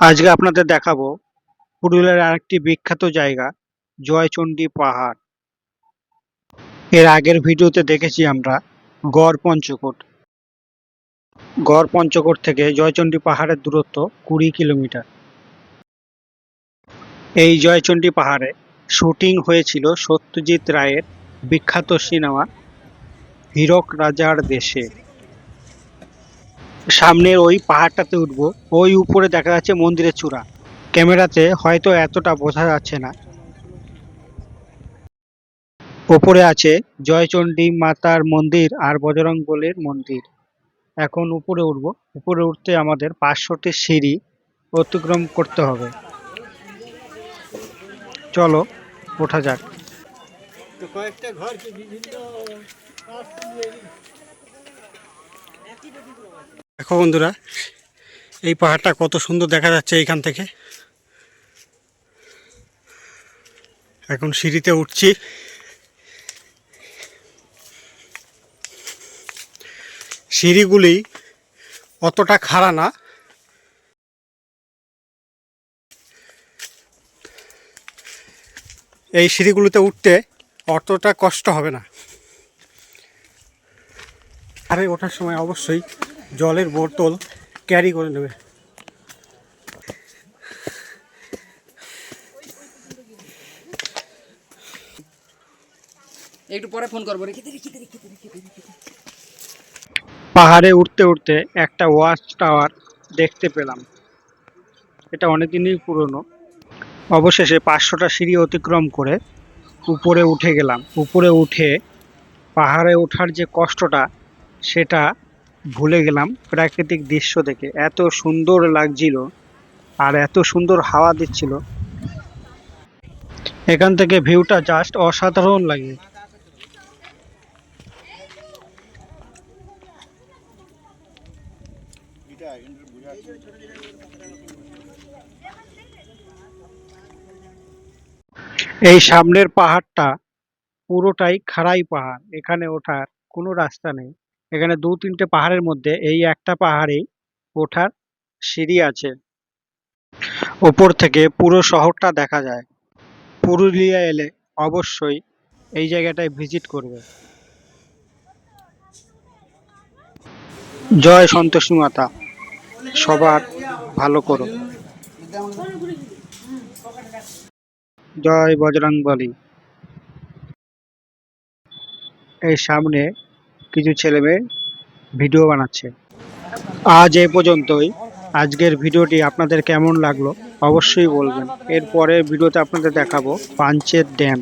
আজকে আপনাদের দেখাবো পুরুলিয়ার আরেকটি বিখ্যাত জায়গা, জয়চণ্ডী পাহাড়। এর আগের ভিডিওতে দেখেছি আমরা গড় পঞ্চকোট। গড় পঞ্চকোট থেকে জয়চণ্ডী পাহাড়ের দূরত্ব কুড়ি কিলোমিটার। এই জয়চণ্ডী পাহাড়ে শুটিং হয়েছিল সত্যজিৎ রায়ের বিখ্যাত সিনেমা হীরক রাজার দেশে। সামনের ওই পাহাড়টাতে উঠবো। ওই উপরে দেখা যাচ্ছে মন্দিরের চূড়া। ক্যামেরাতে হয়তো এতটা বোঝা যাচ্ছে না। ওপরে আছে জয়চণ্ডী মাতার মন্দির আর বজরং বলির মন্দির। এখন উপরে উঠব। উপরে উঠতে আমাদের পাঁচশোটি সিঁড়ি অতিক্রম করতে হবে। চলো, ওঠা যাক। কয়েকটা ঘরকে বিভিন্ন দেখো বন্ধুরা, এই পাহাড়টা কত সুন্দর দেখা যাচ্ছে এইখান থেকে। এখন সিঁড়িতে উঠছি। সিঁড়িগুলি অতটা খাড়া না। এই সিঁড়িগুলোতে উঠতে অতটা কষ্ট হবে না। আরে ওঠার সময় অবশ্যই জলের বোতল ক্যারি করে নেবে। একটু পরে ফোন করব। পাহাড়ে উঠতে উঠতে একটা ওয়াচ টাওয়ার দেখতে পেলাম। এটা অনেকদিনই পুরনো। অবশেষে পাঁচশোটা সিঁড়ি অতিক্রম করে উপরে উঠে গেলাম। উপরে উঠে পাহাড়ে ওঠার যে কষ্টটা সেটা ভুলে গেলাম প্রাকৃতিক দৃশ্য দেখে। এত সুন্দর লাগছিল আর এত সুন্দর হাওয়া দিচ্ছিল। এখান থেকে ভিউটা জাস্ট অসাধারণ লাগে। এই সামনের পাহাড়টা পুরোটাই খাড়াই পাহাড়। এখানে ওঠার কোনো রাস্তা নেই। এখানে দু তিনটে পাহাড়ের মধ্যে এই একটা পাহাড়েই ওঠার সিঁড়ি আছে। ওপর থেকে পুরো শহরটা দেখা যায়। পুরুলিয়া এলে অবশ্যই এই জায়গাটায় ভিজিট করবে। জয় সন্তোষী মাতা। সবার ভালো করো। জয় বজরং বলি এই সামনে কিছু ছেলে মেয়ে ভিডিও বানাচ্ছে। আজ এই পর্যন্তই। আজকের ভিডিওটি আপনাদের কেমন লাগল অবশ্যই বলবেন। এরপরের ভিডিওতে আপনাদের দেখাবো পাঞ্চের ড্যাম।